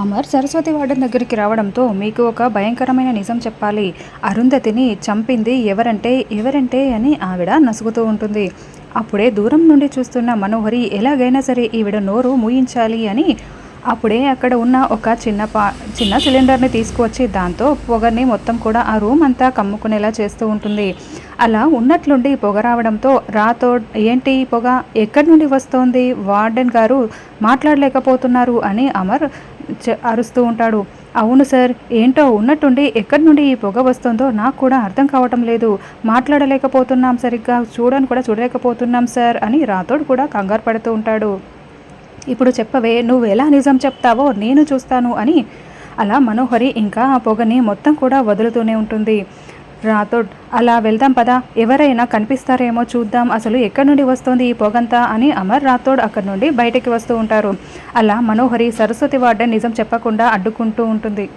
Amar Saraswati warden దగ్గరికి రావడంతో మీకు ఒక భయంకరమైన నిజం చెప్పాలి. అరుంధతిని చంపింది ఎవరంటే ఎవరంటే అని ఆవిడ నసుగుతూ ఉంటుంది. అప్పుడే దూరం నుండి చూస్తున్న మనోహరి ఎలాగైనా సరే ఈవిడ నోరు మూయించాలి అని అప్పుడే అక్కడ ఉన్న ఒక చిన్న పా చిన్న సిలిండర్ని తీసుకువచ్చి దాంతో పొగని మొత్తం కూడా ఆ రూమ్ అంతా కమ్ముకునేలా చేస్తూ ఉంటుంది. అలా ఉన్నట్లుండి పొగ రావడంతో రాతో ఏంటి పొగ? ఎక్కడి నుండి వస్తోంది? వార్డెన్ గారు మాట్లాడలేకపోతున్నారు అని అమర్ అరుస్తూ ఉంటాడు. అవును సార్ ఏంటో ఉన్నట్టుండి ఎక్కడి నుండి ఈ పొగ వస్తుందో నాకు కూడా అర్థం కావటం లేదు. మాట్లాడలేకపోతున్నాం సరిగ్గా చూడని కూడా చూడలేకపోతున్నాం సార్ అని రాతోడు కూడా కంగారు పడుతూ ఉంటాడు. ఇప్పుడు చెప్పవే నువ్వు ఎలా నిజం చెప్తావో నేను చూస్తాను అని అలా మనోహరి ఇంకా ఆ పొగని మొత్తం కూడా వదులుతూనే ఉంటుంది. రాథోడ్ అలా వెళ్దాం పదా. ఎవరైనా కనిపిస్తారేమో చూద్దాం. అసలు ఎక్కడి నుండి వస్తుంది ఈ పొగంతా అని అమర్ రాథోడ్ అక్కడి నుండి బయటకి వస్తూ ఉంటారు. అలా మనోహరి సరస్వతి వార్డెన్ నిజం చెప్పకుండా అడ్డుకుంటూ ఉంటుంది.